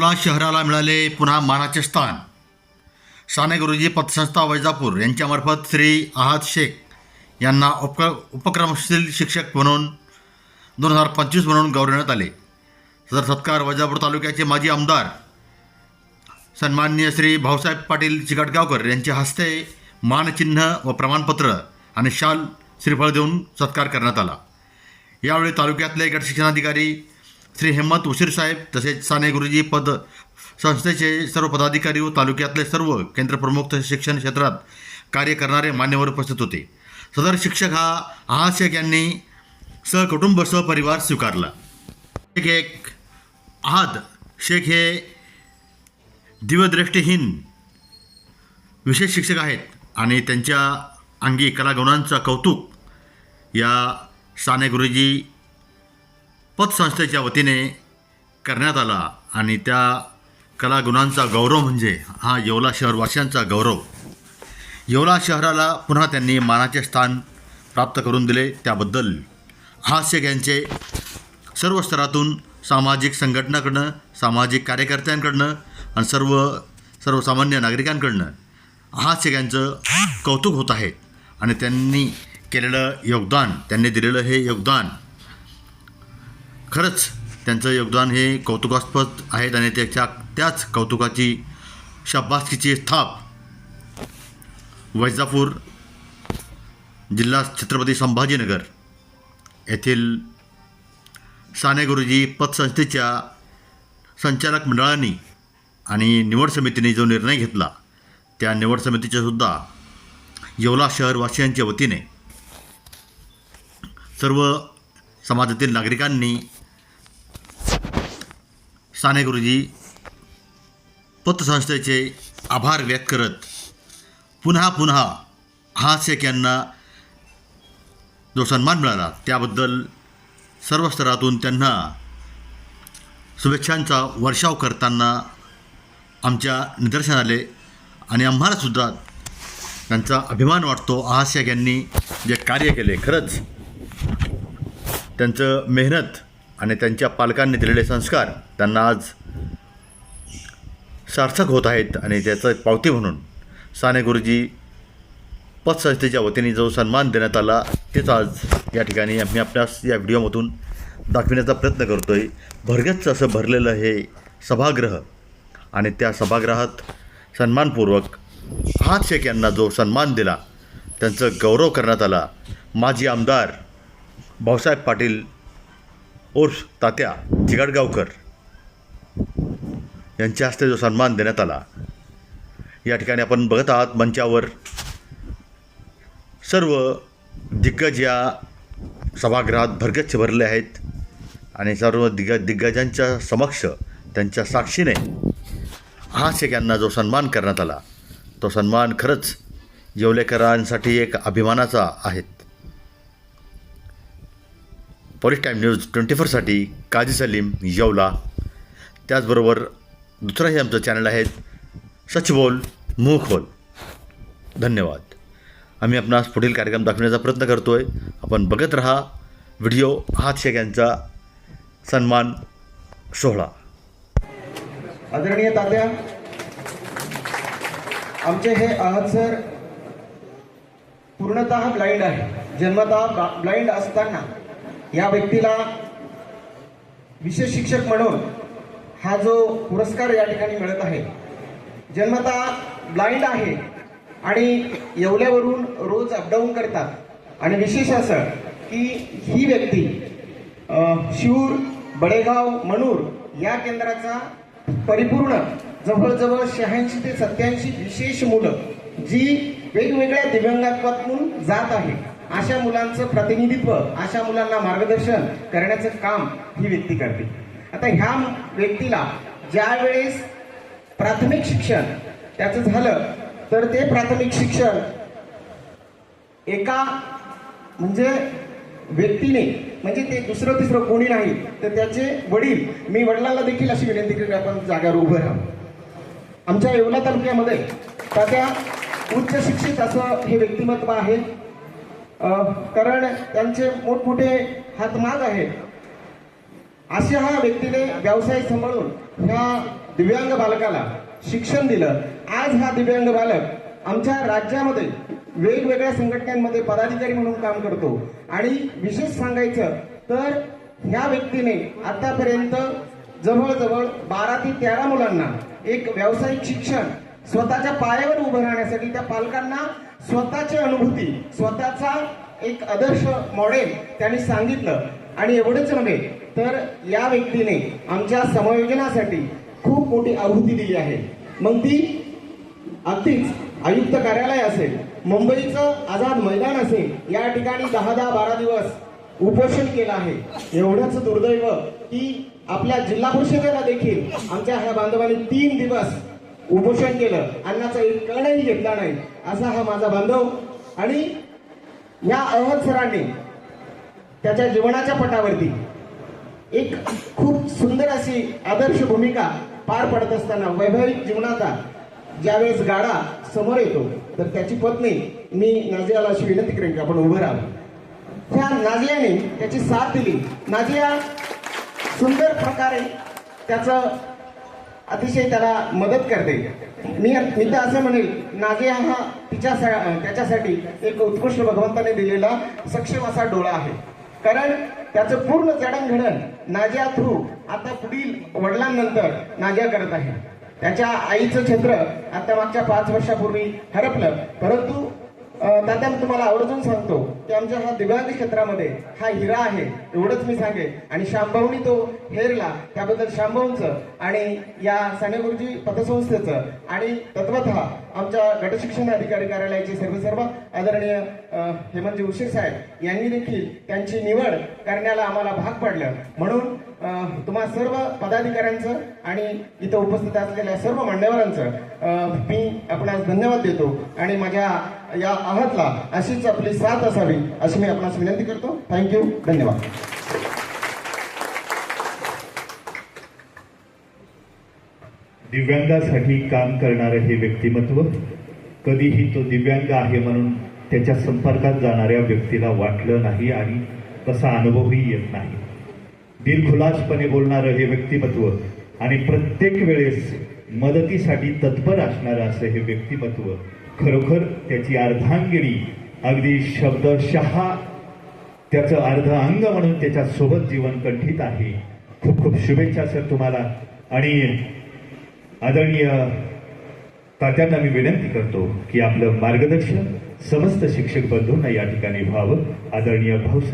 येवला शहराला मिळाले पुन्हा मानाचे स्थान. साने गुरुजी पतसंस्था वैजापूर यांच्यामार्फत श्री आहाद शेख यांना उप उपक्रमशील शिक्षक म्हणून दोन हजार पंचवीस म्हणून गौरवण्यात आले. सदर सत्कार वैजापूर तालुक्याचे माजी आमदार सन्माननीय श्री भाऊसाहेब पाटील चिकटगावकर यांच्या हस्ते मानचिन्ह व प्रमाणपत्र आणि शाल श्रीफळ देऊन सत्कार करण्यात आला. यावेळी तालुक्यातले गट शिक्षणाधिकारी श्री हेमंत उशीरसाहेब तसेच साने गुरुजी पद संस्थेचे सर्व पदाधिकारी व तालुक्यातले सर्व केंद्रप्रमुख तसेच शिक्षण क्षेत्रात कार्य करणारे मान्यवर उपस्थित होते. सदर शिक्षक हा आहाद शेख यांनी सहकुटुंब सहपरिवार स्वीकारला. एक एक आहाद शेख हे दिव्यदृष्टीहीन विशेष शिक्षक आहेत आणि त्यांच्या अंगी कलागुणांचं कौतुक या साने गुरुजी पतसंस्थेच्या वतीने करण्यात आला आणि त्या कलागुणांचा गौरव म्हणजे हा येवला शहरवासियांचा गौरव. येवला शहराला पुन्हा त्यांनी मानाचे स्थान प्राप्त करून दिले. त्याबद्दल हास्य यांचे सर्व स्तरातून सामाजिक संघटनाकडनं सामाजिक कार्यकर्त्यांकडनं आणि सर्व सर्वसामान्य नागरिकांकडनं हास्य यांचं कौतुक होत आहे. आणि त्यांनी केलेलं योगदान त्यांनी दिलेलं हे योगदान खरंच त्यांचं योगदान हे कौतुकास्पद आहेत आणि त्याच्या त्याच कौतुकाची शाबासकीची थाप वैजापूर जिल्हा छत्रपती संभाजीनगर येथील साने गुरुजी पतसंस्थेच्या संचालक मंडळाने आणि निवड समितीने जो निर्णय घेतला त्या निवड समितीच्या सुद्धा येवला शहरवासियांच्या वतीने सर्व समाजातील नागरिकांनी साने गुरुजी पतसंस्थेचे आभार व्यक्त करत पुन्हा पुन्हा हास्यक यांना जो सन्मान मिळाला त्याबद्दल सर्व स्तरातून त्यांना शुभेच्छांचा वर्षाव करताना आमच्या निदर्शन आले आणि आम्हालासुद्धा त्यांचा अभिमान वाटतो. हास्यक यांनी जे कार्य केले खरंच त्यांचं मेहनत आणि त्यांच्या पालकांनी दिलेले संस्कार त्यांना आज सार्थक होत आहेत आणि त्याचं पावती म्हणून साने गुरुजी पतसंस्थेच्या वतीने जो सन्मान देण्यात आला तेच आज या ठिकाणी आम्ही आपल्यास या व्हिडिओमधून दाखविण्याचा प्रयत्न करतो आहे भरगच्च असं भरलेलं हे सभागृह आणि त्या सभागृहात सन्मानपूर्वक हात शेख यांना जो सन्मान दिला त्यांचं गौरव करण्यात आला. माजी आमदार भाऊसाहेब पाटील उर्फ तात्या चिगाडगावकर यांच्या हस्ते जो सन्मान देण्यात आला या ठिकाणी आपण बघत आहात मंचावर सर्व दिग्गज या सभागृहात भरगच्छ भरले आहेत आणि सर्व दिग्गज दिग्गजांच्या समक्ष त्यांच्या साक्षीने हा यांना जो सन्मान करण्यात आला तो सन्मान खरंच येवलेकरांसाठी एक अभिमानाचा आहेत पॉलिश टाईम न्यूज ट्वेंटी फोरसाठी काजी सलीम येवला. त्याचबरोबर दुसराही आमचं चॅनल आहे सच बोल मुंह खोल धन्यवाद. आम्ही आपणास पुढील कार्यक्रम दाखवण्याचा प्रयत्न करतो आहे आपण बघत रहा व्हिडिओ हात शेख यांचा सन्मान सोहळा. आदरणीय तात्या आमचे हे आहत सर पूर्णतः ब्लाइंड आहे. जन्मतः ब्लाइंड असताना या व्यक्तीला विशेष शिक्षक म्हणून हा जो पुरस्कार या ठिकाणी मिळत आहे. जन्मतः ब्लाइंड आहे आणि येवल्यावरून रोज अपडाऊन करतात. आणि विशेष असं की ही व्यक्ती शिवूर शिऊर बडेगाव मनूर या केंद्राचा परिपूर्ण जवळजवळ शहाऐंशी ते सत्याऐंशी विशेष मुलं जी वेगवेगळ्या दिव्यांगात्वातून जात आहे अशा मुलांचं प्रतिनिधित्व अशा मुलांना मार्गदर्शन करण्याचं काम ही व्यक्ती करते. आता ह्या व्यक्तीला ज्या वेळेस प्राथमिक शिक्षण त्याचं झालं तर ते प्राथमिक शिक्षण एका म्हणजे व्यक्तीने म्हणजे ते दुसरं तिसरं कोणी नाही तर त्याचे वडील मी वडिलांना देखील अशी विनंती केली आपण जाग्यावर उभं राहू. आमच्या येवला तालुक्यामध्ये तात्या उच्च शिक्षित असं हे व्यक्तिमत्व आहे. कारण त्यांचे मोठमोठे हातमाग आहेत. अशा हा व्यक्तीने व्यवसाय सांभाळून ह्या दिव्यांग बालकाला शिक्षण दिलं. आज हा दिव्यांग बालक आमच्या राज्यामध्ये वेगवेगळ्या संघटनांमध्ये पदाधिकारी म्हणून काम करतो. आणि विशेष सांगायचं तर ह्या व्यक्तीने आतापर्यंत जवळजवळ बारा ते तेरा मुलांना एक व्यावसायिक शिक्षण स्वतःच्या पायावर उभं राहण्यासाठी त्या पालकांना स्वतःची अनुभूती स्वतःचा एक आदर्श मॉडेल त्यांनी सांगितलं. आणि एवढंच नव्हे तर या व्यक्तीने आमच्या समायोजनासाठी खूप मोठी आहुती दिली आहे. मग ती अगदीच आयुक्त कार्यालय असेल मुंबईचं आझाद मैदान असेल या ठिकाणी दहा दहा बारा दिवस उपोषण केलं आहे. एवढंच दुर्दैव की आपल्या जिल्हा परिषदेला देखील आमच्या ह्या बांधवांनी तीन दिवस उपोषण केलं. अन्नाचा एक कणही घेतला नाही. असा हा माझा बांधव. आणि या अहमद सरांनी त्याच्या जीवनाच्या पटावरती एक खूप सुंदर अशी आदर्श भूमिका पार पडत असताना वैभविक जीवनाचा ज्यावेळेस गाडा समोर येतो तर त्याची पत्नी मी नाझियाला अशी विनंती करेन की आपण उभं राहावं. त्या नाझियाने त्याची साथ दिली. नाझिया सुंदर प्रकारे त्याचं अतिशय त्याला मदत करते. मी मी तर असं म्हणेल नाझिया हा तिच्या त्याच्यासाठी एक उत्कृष्ट भगवंताने दिलेला सक्षम असा डोळा आहे. कारण त्याचं पूर्ण जडणघडण नाजिया थ्रू आता पुढील वडिलांनंतर नाजिया करत आहे. त्याच्या आईचं छत्र आता मागच्या पाच वर्षापूर्वी हरपलं परंतु दादा मी तुम्हाला आवर्जून सांगतो की आमच्या हा दिव्यांग क्षेत्रामध्ये हा हिरा आहे एवढंच मी सांगेन. आणि श्यामभाऊनी तो हेरला त्याबद्दल शांभाऊंचं आणि या साने गुरुजी पतसंस्थेचं आणि तत्वतः आमच्या गटशिक्षण अधिकारी कार्यालयाचे सर्व सर्व आदरणीय अं, हेमंतजी उशीर साहेब यांनी देखील त्यांची निवड करण्याला आम्हाला भाग पाडलं. म्हणून तुम्हा सर्व पदाधिकाऱ्यांचं आणि इथं उपस्थित असलेल्या सर्व मान्यवरांचं मी आपणास धन्यवाद देतो. आणि माझ्या या आहतला अशीच आपली साथ असावी अशी मी आपणास विनंती करतो. थँक्यू धन्यवाद. दिव्यांगासाठी काम करणारं हे व्यक्तिमत्व कधीही तो दिव्यांग आहे म्हणून त्याच्या संपर्कात जाणाऱ्या व्यक्तीला वाटलं नाही आणि तसा अनुभवही येत नाही. दिलखुलासपणे बोलणारं हे व्यक्तिमत्व आणि प्रत्येक वेळेस मदतीसाठी तत्पर असणारं असं हे व्यक्तिमत्व खरोखर त्याची अर्धांगिनी अगदी शब्दशः त्याचं अर्ध अंग म्हणून त्याच्या सोबत जीवन कंठित आहे. खूप खूप शुभेच्छा सर तुम्हाला. आणि आदरणीय तात्यांना मी विनंती करतो की आपलं मार्गदर्शन समस्त शिक्षक बंधूंना या ठिकाणी व्हावं. आदरणीय भाऊसाहेब